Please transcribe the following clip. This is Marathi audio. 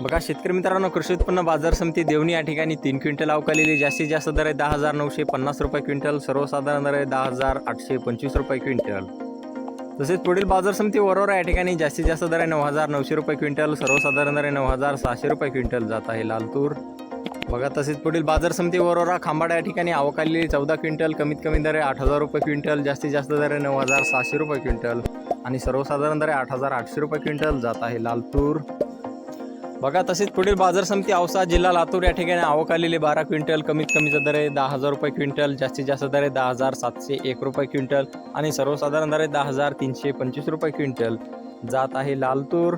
बघा शेतकरी मित्रांनो कृषी उत्पन्न बाजार समिती देवणी या ठिकाणी तीन क्विंटल अवकालेली जास्तीत जास्त दर आहे दहा हजार नऊशे पन्नास रुपये क्विंटल सर्वसाधारण दर आहे दहा हजार आठशे पंचवीस रुपये क्विंटल. तसेच पुढील बाजार समिती वरोरा या ठिकाणी जास्तीत जास्त दर आहे नऊ हजार नऊशे रुपये क्विंटल सर्वसाधारण दर आहे नऊ हजार सहाशे रुपये क्विंटल जात आहे लालतूर. बघा तसेच पुढील बाजार समिती वरोरा खांबाडा या ठिकाणी अवकालेली चौदा क्विंटल कमीत कमी दर आहे आठ हजार रुपये क्विंटल जास्तीत जास्त दर आहे नऊ हजार सहाशे रुपये क्विंटल आणि सर्वसाधारण दर आहे आठ हजार आठशे रुपये क्विंटल जात आहे लाल तूर बघा तसेच पुढील बाजार समिती औसा जिल्हा लातूर या ठिकाणी आवक आलेली बारा क्विंटल कमीत कमीचा दर आहे दहा हजार रुपये क्विंटल जास्तीत जास्त दर आहे दहा हजार सातशे एक रुपये क्विंटल आणि सर्वसाधारण दर आहे दहा हजार तीनशे पंचवीस रुपये क्विंटल. जात आहे लालतूर.